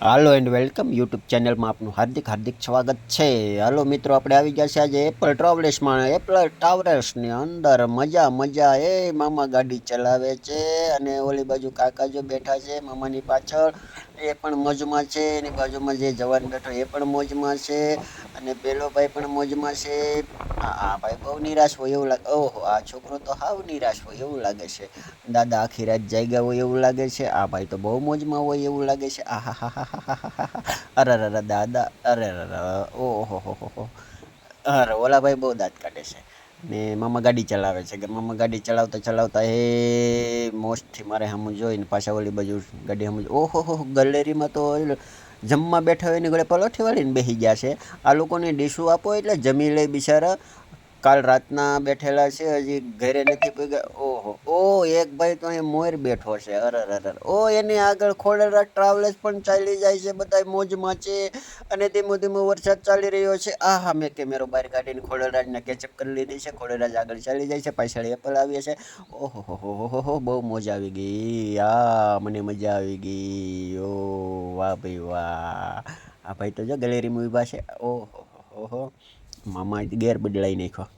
Hello and welcome YouTube ચેનલમાં આપનું હાર્દિક હાર્દિક સ્વાગત છે. હાલો મિત્રો, આપણે આવી ગયા છે આજે એપલ ટ્રાવેલ્સમાં એપલ ટ્રાવેલ્સની અંદર મજા મજા એ મામા ગાડી ચલાવે છે અને ઓલી બાજુ કાકા જો બેઠા છે, મામાની પાછળ, એ પણ મોજમાં છે. એની બાજુમાં જે જવાન બેઠો એ પણ મોજમાં છે. અને પેલો ભાઈ પણ મોજમાં છે. આ ભાઈ બહુ નિરાશ હોય એવું લાગે, ઓહો, આ છોકરો તો હાવ નિરાશ હોય એવું લાગે છે. દાદા આખી રાત જાગ્યા હોય એવું લાગે છે. આ ભાઈ તો બહુ મોજમાં હોય એવું લાગે છે. આ, હા હા હા હા અરે અરે દાદા, અરે ઓહો હો હો. અરે, ઓલા ભાઈ બહુ દાંત કાઢે છે. ને મામા ગાડી ચલાવે છે. કે મામા ગાડી ચલાવતા ચલાવતા, હે મોસ્ટથી મારે હમ જોઈને પાછા ઓલી બાજુ ગાડી હમ ઓહો, હો ગેલેરીમાં તો જમવા બેઠા હોય ને ગળે પલોઠી વાળીને બેસી ગયા છે. આ લોકોને ડીશું આપો એટલે જમી લે બિચારા. કાલ રાતના બેઠેલા છે, હજી ઘરે નથી પગ્યા ઓહો. ઓ, એક ભાઈ તો અહીં મોર બેઠો છે. અરર અરર ઓ, એની આગળ ખોડેરા ટ્રાવેલ્સ પણ ચાલી જાય છે બધા મોજમાં છે અને ધીમો ધીમો વરસાદ ચાલી રહ્યો છે. આ હા મેં કેમેરો બહાર કાઢીને ખોડેરાજને કેચઅપ કરી લીધી છે. ખોડેરાજ આગળ ચાલી જાય છે, પાછળ એપલ આવી છે. ઓહો, હો હો હો બહુ મોજ આવી ગઈ. આ, મને મજા આવી ગઈ. ઓ, વાહ ભાઈ, વાહ. આ ભાઈ તો જો ગેલેરીમાં ઊભા છે. ઓહો હો. મામા ગેર બદલાઈ નાખ્યો.